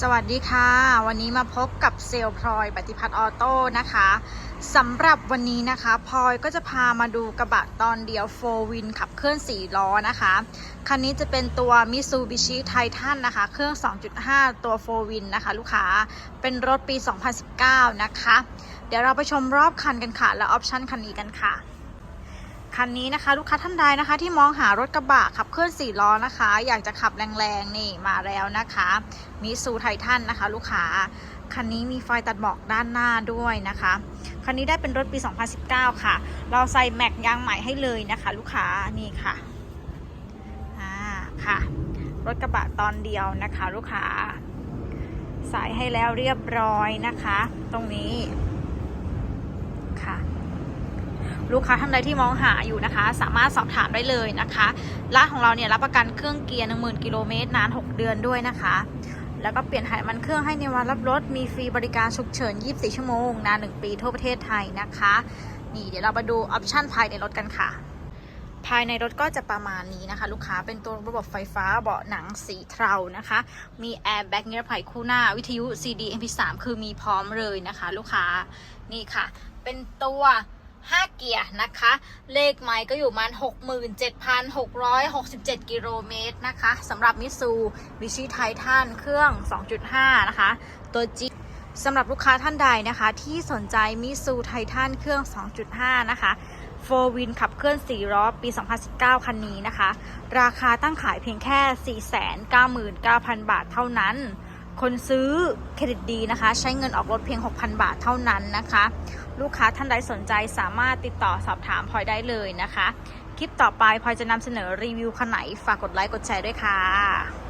สวัสดีค่ะ วันนี้มาพบกับเซลล์พลอยปฏิพัฒน์ออโต้นะคะสำหรับวันนี้นะคะพลอยก็จะพามาดูกระบะตอนเดียวโฟวินขับเคลื่อน 4 ล้อนะคะ คันนี้จะเป็นตัว Mitsubishi Titan นะคะ เครื่อง 2.5 ตัวโฟวินนะคะ ลูกค้าเป็นรถปี 2019 นะคะ เดี๋ยวเราไปชมรอบคันกันค่ะ และออปชั่นคันนี้กันค่ะ คันนี้นะคะ ลูกค้าท่านใดนะคะ ที่มองหารถกระบะขับเคลื่อน4ล้อนะคะ อยากจะขับแรงๆนี่มาแล้วนะคะมิซูไททันนะคะ ลูกค้าคันนี้มีไฟตัดหมอกด้านหน้าด้วยนะคะ คันนี้ได้เป็นรถปี 2019 ค่ะ เราใส่แม็กยางใหม่ให้เลยนะคะ ลูกค้านี่ค่ะอ่าค่ะ รถกระบะตอนเดียวนะคะ ลูกค้าใส่ให้แล้วเรียบร้อยนะคะ ตรงนี้ค่ะ ลูกค้าท่านใดที่มองหาอยู่นะคะ สามารถสอบถามได้เลยนะคะร้านของเราเนี่ยรับประกันเครื่องเกียร์10,000กิโลเมตรนาน 6 เดือนด้วยนะคะ แล้วก็เปลี่ยนถ่ายมันเครื่องให้ในวันรับรถ มีฟรีบริการฉุกเฉิน 24 ชั่วโมง นาน 1 ปีทั่วประเทศไทยนะคะ นี่เดี๋ยวเรามาดูออปชั่นภายในรถกันค่ะภายในรถก็จะประมาณนี้นะคะ ลูกค้าเป็นตัวระบบไฟฟ้าเบาะหนังสีเทานะคะ มีแอร์แบ็กเนิรภัยคู่หน้าวิทยุ CD MP3 คือมีพร้อมเลยนะคะ ลูกค้านี่ค่ะ เป็นตัว 5 เกียร์นะคะ เลขไมล์ก็อยู่มาณ67,667 กิโลเมตรนะคะสำหรับมิซูบิชิไททันเครื่อง 2.5 นะคะ ตัว G สำหรับลูกค้าท่านใดนะคะ ที่สนใจมิซูไททันเครื่อง 2.5 นะคะโฟวินขับเคลื่อน 4 ล้อ ปี 2019 คันนี้นะคะ ราคาตั้งขายเพียงแค่ 499,000 บาทเท่านั้น คนซื้อเครดิตดีนะคะ ใช้เงินออกรถเพียง 6,000 บาทเท่านั้นนะคะ ลูกค้าท่านใดสนใจสามารถติดต่อสอบถามพลอยได้เลยนะคะ คลิปต่อไปพลอยจะนำเสนอรีวิวคันไหนฝากกดไลค์กดแชร์ด้วยค่ะ